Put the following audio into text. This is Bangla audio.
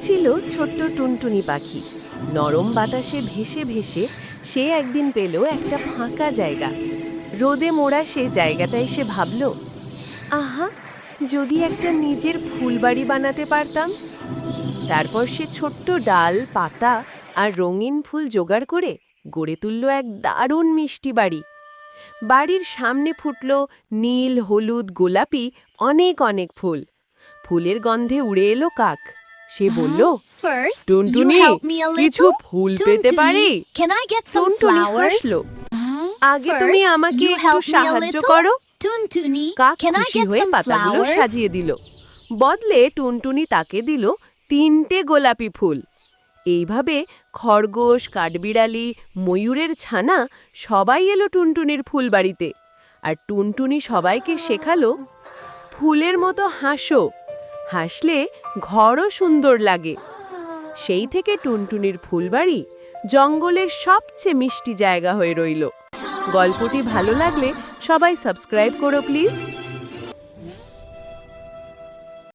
ছিল ছোট্ট টুনটুনি পাখি। নরম বাতাসে ভেসে ভেসে সে একদিন পেল একটা ফাঁকা জায়গা। রোদে মোড়া সে জায়গাটায় সে ভাবল, আহা, যদি একটা নিজের ফুলবাড়ি বানাতে পারতাম? তারপর সে ছোট্ট ডাল, পাতা আর রঙিন ফুল জোগাড় করে গড়ে তুলল এক দারুণ মিষ্টি বাড়ি। বাড়ির সামনে ফুটল নীল, হলুদ, গোলাপি অনেক অনেক ফুল। ফুলের গন্ধে উড়ে এলো কাক। সে বলল টুনটুনি me a কিছু ফুল পেতে পারি? টুনটুনি হাসলো Hmm? আগে তুমি আমাকে একটু সাহায্য করো। কাক খুশি হয়ে পাতাগুলো সাজিয়ে দিল। বদলে টুনটুনি তাকে দিল তিনটে গোলাপি ফুল। এইভাবে খরগোশ কাঠবিড়ালি ময়ূরের ছানা সবাই এলো টুনটুনির ফুলবাড়িতে আর টুনটুনি সবাইকে শেখালো ফুলের মতো হাসো। হাসলে ঘরও সুন্দর লাগে। সেই থেকে টুনটুনির ফুলবাড়ি জঙ্গলের সবচেয়ে মিষ্টি জায়গা হয়ে রইল। গল্পটি ভালো লাগলে সবাই সাবস্ক্রাইব করো প্লিজ।